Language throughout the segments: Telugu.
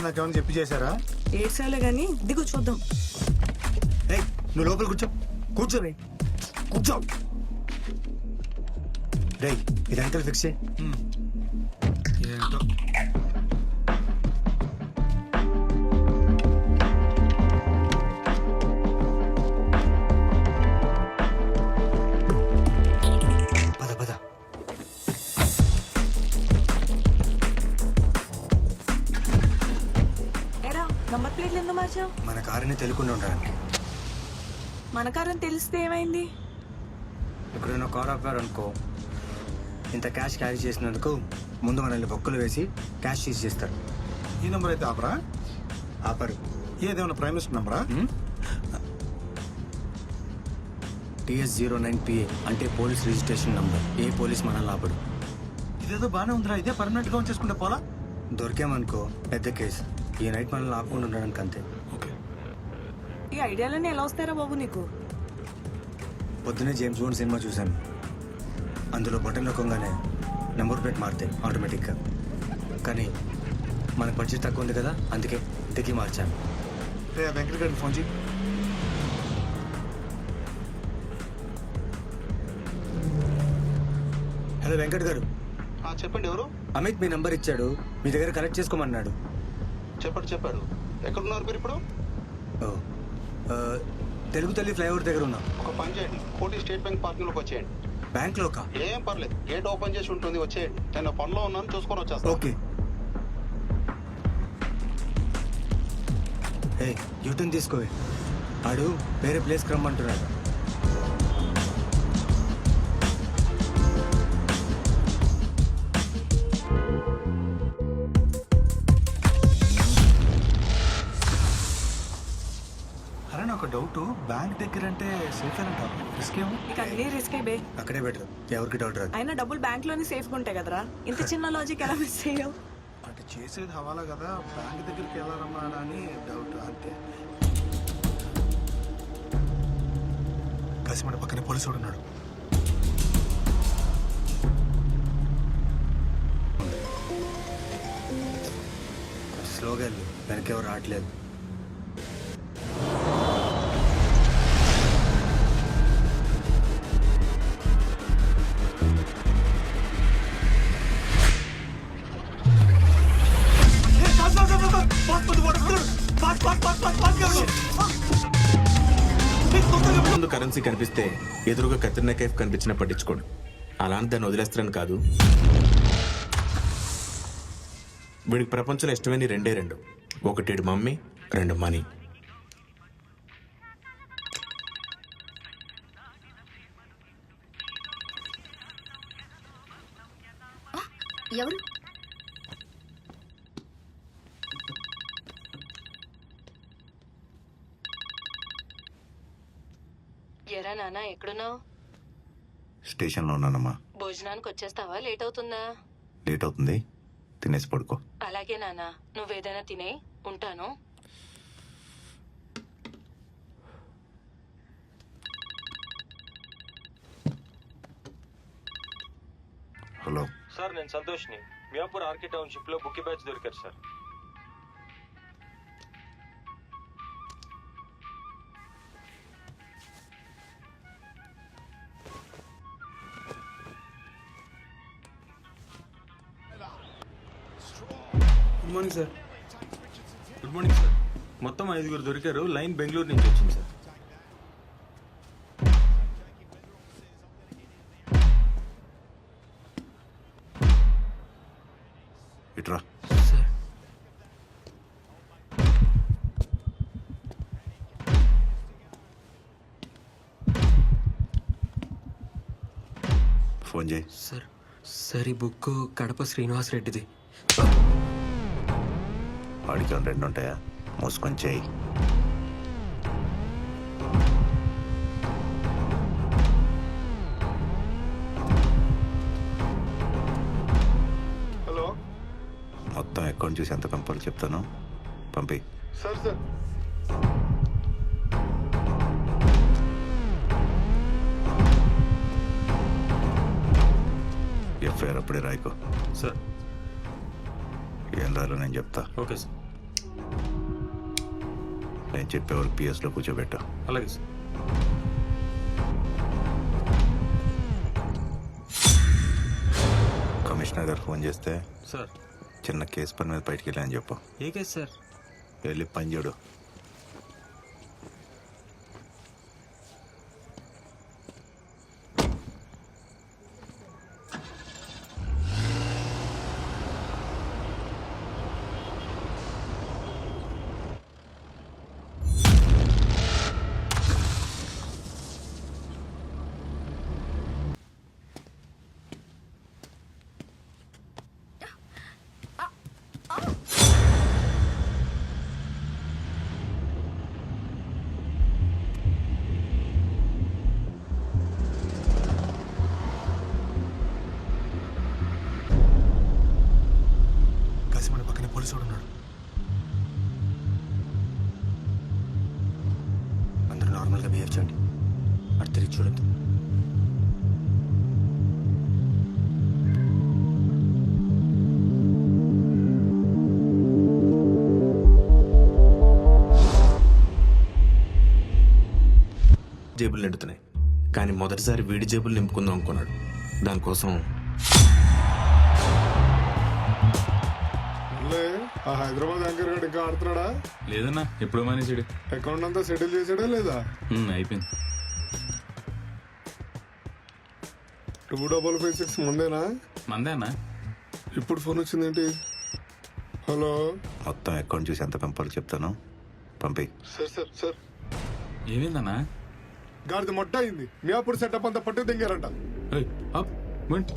గురించి నాకేమైనా చెప్పి చేశారా? ఏడ్చాలే గాని దిగు చూద్దాం. ఏయ్ నువ్వు లోపల కూర్చో. కూర్చో రే కూర్చో. రేయ్ ఇది అంకల్ ఫిక్స్ చేయి ఏంటో? నంబర్ ప్లేట్లు ఎందుకు మార్చావు? మన కారుని తెలియకుండా ఉండడానికి మన కారని తెలిస్తే ఏమైంది? ఎక్కడైనా కార్ ఆపారనుకో ఇంత క్యాష్ క్యారీ చేసినందుకు ముందు మనల్ని బొక్కలు వేసి క్యాష్ సీజ్ చేస్తారు. ఈ నెంబర్ అయితే ఆపరా? ఆపరు. ఏదేమన్నా ప్రైమ్ మినిస్టర్ నెంబరా? టిఎస్ జీరో నైన్ పిఏ అంటే పోలీస్ రిజిస్ట్రేషన్ నంబర్. ఏ పోలీస్ మనల్ని ఆపడు ఇదేదో బానే ఉందిరా ఇదే పర్మనెంట్గా ఉంచేసుకుంటే పోలా? దొరికామనుకో పెద్ద కేసు. ఈ నైట్ మనల్ని ఆపకుండా ఉండడానికి అంతే. ఓకే. ఈ ఐడియాలన్నీ ఎలా వస్తారా బాబు నీకు? పొద్దునే జేమ్స్ బోండ్ సినిమా చూశాను. అందులో బటన్ నొక్కగానే నెంబర్ ప్లేట్ మారుతాయి ఆటోమేటిక్గా కానీ మనకు బడ్జెట్ తక్కువ ఉంది కదా అందుకే ఇంటికి మార్చాను. వెంకట గారికి ఫోన్ చేయి. హలో వెంకట్ గారు. ఆ, చెప్పండి ఎవరు? అమిత్ మీ నంబర్ ఇచ్చాడు. మీ దగ్గర కలెక్ట్ చేసుకోమన్నాడు. చెప్పండి చెప్పాడు. ఎక్కడున్నారు మీరు ఇప్పుడు? తెలుగు తల్లి ఫ్లైఓవర్ దగ్గర ఉన్నా. ఒక పని చేయండి. కోటి స్టేట్ బ్యాంక్ పార్కింగ్లోకి వచ్చేయండి. బ్యాంక్లోకా? ఏం పర్లేదు. గేట్ ఓపెన్ చేసి ఉంటుంది వచ్చేయండి. నేను పనిలో ఉన్నాను చూసుకొని వచ్చేస్తాను. ఓకే. ఏ యూటర్న్ తీసుకోవే. ఆడు వేరే ప్లేస్కి రమ్మంటున్నాడు. నాకు డౌట్ బ్యాంక్ దగ్గర అంటే సేఫ్ అంటారు రిస్క్ ఏమో? ఇక అన్ని రిస్క్ బే. అక్కడే బెటర్ ఎవరికి డౌట్ రాదు. అయినా డబ్బులు బ్యాంక్లోనే సేఫ్ ఉంటాయి కదరా. ఇంత చిన్న లాజిక్ ఎలా మిస్ అయ్యావు అంటే చేసేది హవాలా కదా. బ్యాంక్ దగ్గరికి వెళ్ళాలమ్మా అని డౌట్ అంతే. కసిమడ పక్కనే పోలీసు ఉన్నాడు. స్లోగా వెళ్ళు. వెనక ఎవరు రావట్లేదు. ముందు కనిపిస్తే ఎదురుగా కత్రినా కైఫ్ కనిపించినా పట్టించుకోడు. అని దాన్ని వదిలేస్తారని కాదు. వీడికి ప్రపంచంలో ఇష్టమైన రెండే రెండు. ఒకటి మమ్మీ రెండు మనీ. ఎవరు? ఎరా నాన్న ఎక్కడున్నావు? స్టేషన్లో ఉన్నానమ్మా. భోజనానికి వచ్చేస్తావా? లేట్ అవుతుందా? లేట్ అవుతుంది. తినేసి పడుకో. అలాగే నాన్న నువ్వేదైనా తినే ఉంటాను. హలో. సార్ నేను సంతోష్ని. మియాపూర్ ఆర్కే టౌన్షిప్లో బుక్కి బ్యాచ్ దొరికారు sir. Good morning sir good morning sir మొత్తం ఐదుగురు దొరికారు. లైన్ బెంగళూరు నుంచి వచ్చింది సార్ ఇట్రా. ఫోన్ చేయి. సార్ సార్ ఈ బుక్ కడప శ్రీనివాస్ రెడ్డిది వాడికి రెండు ఉంటాయా? మూసుకొని చేయి. హలో. మొత్తం అకౌంట్ చూసి ఎంత పంపాలో చెప్తాను. పంపి. Sir sir. ఎఫ్ఐఆర్ అప్పుడే రాయకు. సార్. ఏం రాయాలో నేను చెప్తా. Okay sir. నేను చెప్పేవారు పిఎస్లో కూర్చోబెట్టా. అలాగే సార్ కమిషనర్ గారు ఫోన్ చేస్తే సార్. చిన్న కేసు పని మీద బయటికి వెళ్ళాను చెప్పు. ఏ కేసు సార్? వెళ్ళి పని చూడు. నార్మల్గా బిహేవ్ చేయండి. అటు తిరిగి చూడద్దు. జేబులు నిండుతున్నాయి. కానీ మొదటిసారి వీడి జేబులు నింపుకుందాం అనుకున్నాడు. దానికోసం ఆ హైదరాబాద్ యాంకర్ గడు ఇంకా ఆడుతున్నాడా? లేదన్నా ఎప్పుడో మానేసాడు. అకౌంట్ అంతా సెటిల్ చేసాడా లేదా? ఉమ్, అయిపోయింది. టూ డబల్ ఫైవ్ సిక్స్ ముందేనా? మందే అన్నా ఇప్పుడు ఫోన్ వచ్చిందేంటి హలో? మొత్తం అకౌంట్ చూసి ఎంత పంపాలో చెప్తాను. పంపి. Sir sir sir. ఏమైందన్నా? గాడిది మొట్ట అయింది. మీ అప్పుడు సెటప్ అంతా పట్టు దింగారంట. ఏయ్, ఏంటి?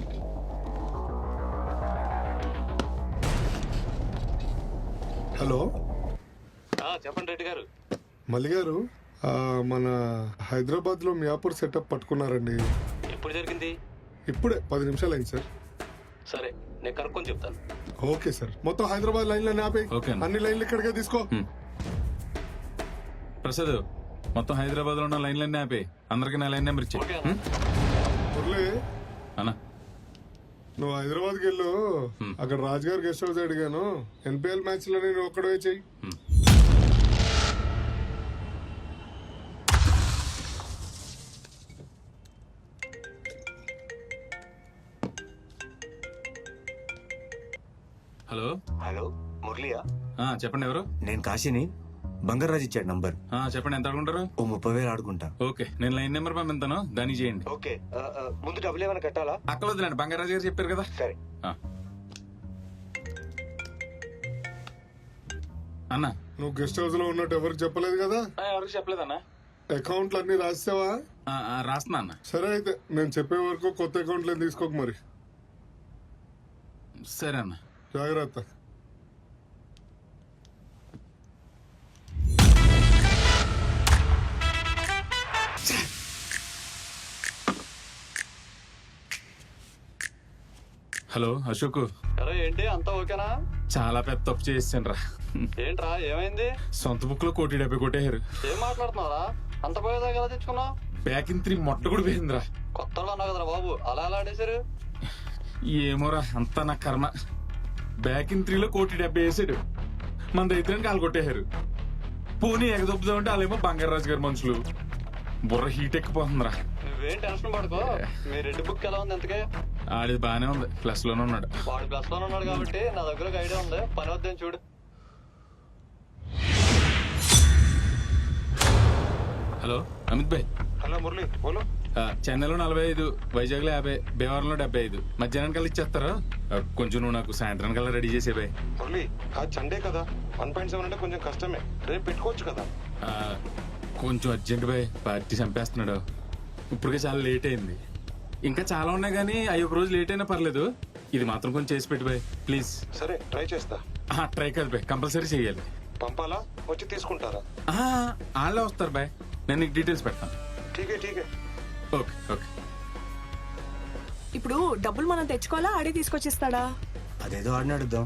హలో. చెప్పండి రెడ్డి గారు. మల్లి గారు ఆ, మన హైదరాబాద్లో మియాపూర్ సెటప్ పట్టుకున్నారండి. ఎప్పుడు జరిగింది? ఇప్పుడే పది నిమిషాలు అయింది సార్. సరే నేను కనుక్కొని చెప్తాను. Okay sir. మొత్తం హైదరాబాద్ లైన్లో ఆపే ఓకే అన్న. అన్ని లైన్లు ఇక్కడికే తీసుకో. ప్రసాద్ మొత్తం హైదరాబాద్లో ఉన్న లైన్లన్నీ ఆపే అందరికి నా లైన్ నెంబర్ ఇచ్చే మురళి. అన్నా. నువ్వు హైదరాబాద్కి వెళ్ళు. అక్కడ రాజుగారు గెస్ట్ హౌస్ అడిగాను. ఎన్పిఎల్ మ్యాచ్లో నేను ఒక్కడే చెయ్యి. హలో? హలో మురళియా? ఆ, చెప్పండి ఎవరు? నేను కాశీని. బంగారాజు ఇచ్చాడు నంబర్. ఆ, చెప్పండి ఎంత అడుగుంటారు ఓ ముప్పై వేలు ఆడుకుంటా. ఓకే నేను లైన్ నెంబర్ పంపిస్తాను దాన్ని చేయండి. ఓకే ముందు డబ్బులు ఏమైనా కట్టాలా? అక్కడ వదిలేండి బంగారాజు గారు చెప్పారు కదా. సరే. ఆ. అన్నా. నువ్వు గెస్ట్ హౌస్లో ఉన్నట్టు ఎవరికి చెప్పలేదు కదా? ఎవరికి చెప్పలేదన్నా అకౌంట్లు అన్ని రాసావా ఆ, రాస్తున్నా అన్న. సరే అయితే నేను చెప్పే వరకు కొత్త అకౌంట్లు తీసుకోక మరి. సరే అన్న. జాగ్రత్త. హలో అశోక్. అరే ఏంటి? అంతా ఓకేనా? చాలా పెద్ద తప్పు చేసాను రా ఏంట్రా ఏమైంది? సొంత బుక్లో కోటి డెబ్బై కొట్టేశారు. ఏం మాట్లాడుతున్నారా అంత పోయేదాకా ఎలా తెచ్చుకున్నావు? బ్యాక్ ఇన్ త్రీ మొట్ట కూడా పోయిందిరా. కొత్తలో అన్నావు కదరా బాబు అలా ఎలా ఆడేశారు? ఏమోరా అంతా నా కర్మ. బ్యాక్ ఇన్ త్రీలో కోటి డెబ్బై వేసాడు. మన దైత్రానికి వాళ్ళు కొట్టేశారు. పోనీ ఎగదొప్పుదామంటే వాళ్ళేమో బంగారాజు గారి మనుషులు. బుర్ర హీట్ ఎక్కిపోతుందిరా. నువ్వేం టెన్షన్ పడుకో. మీ రెడ్డి బుక్ ఎలా ఉంది ఎంతకే? ఆడిది బానే ఉంది. ప్లస్లోనే ఉన్నాడు. వాడు ప్లస్లో ఉన్నాడు కాబట్టి నా దగ్గర ఒక ఐడియా ఉంది. పని వద్దని చూడు. హలో అమిత్ భాయ్. హలో మురళి. బోలో. ఆ, చెన్నైలో నలభై ఐదు వైజాగ్లో యాభై భీమవరంలో డెబ్బై ఐదు. మధ్యాహ్నం కల్లా ఇచ్చేస్తారా? కొంచెం నువ్వు నాకు సాయంత్రం కల్లా రెడీ చేసే బాయ్. మురళి సండే కదా. వన్ పాయింట్ సెవెన్ అంటే కొంచెం కష్టమే. రేపు పెట్టుకోవచ్చు కదా. ఆ, కొంచెం అర్జెంట్ బాయ్. పార్టీ చంపేస్తున్నాడు. ఇప్పటికే చాలా లేట్ అయింది. ఇంకా చాలా ఉన్నాయి కానీ అవి ఒక రోజు లేట్ అయినా పర్లేదు. ఇది మాత్రం కొంచెం చేసి పెట్టి బాయ్. ప్లీజ్ సరే ట్రై చేస్తా. ట్రై కాదు బాయ్. కంపల్సరీ చేయాలి. పంపాలా? వచ్చి తీసుకుంటారా? ఆ, వాళ్ళే వస్తారు బాయ్. నేను నీకు డీటెయిల్స్ పెడతాను. ఠీకే ఠీకే. ఓకే ఓకే ఇప్పుడు డబ్బులు మనం తెచ్చుకోవాలా? ఆడే తీసుకొచ్చిస్తాడా? అదేదో ఆడిని అడుగుదాం.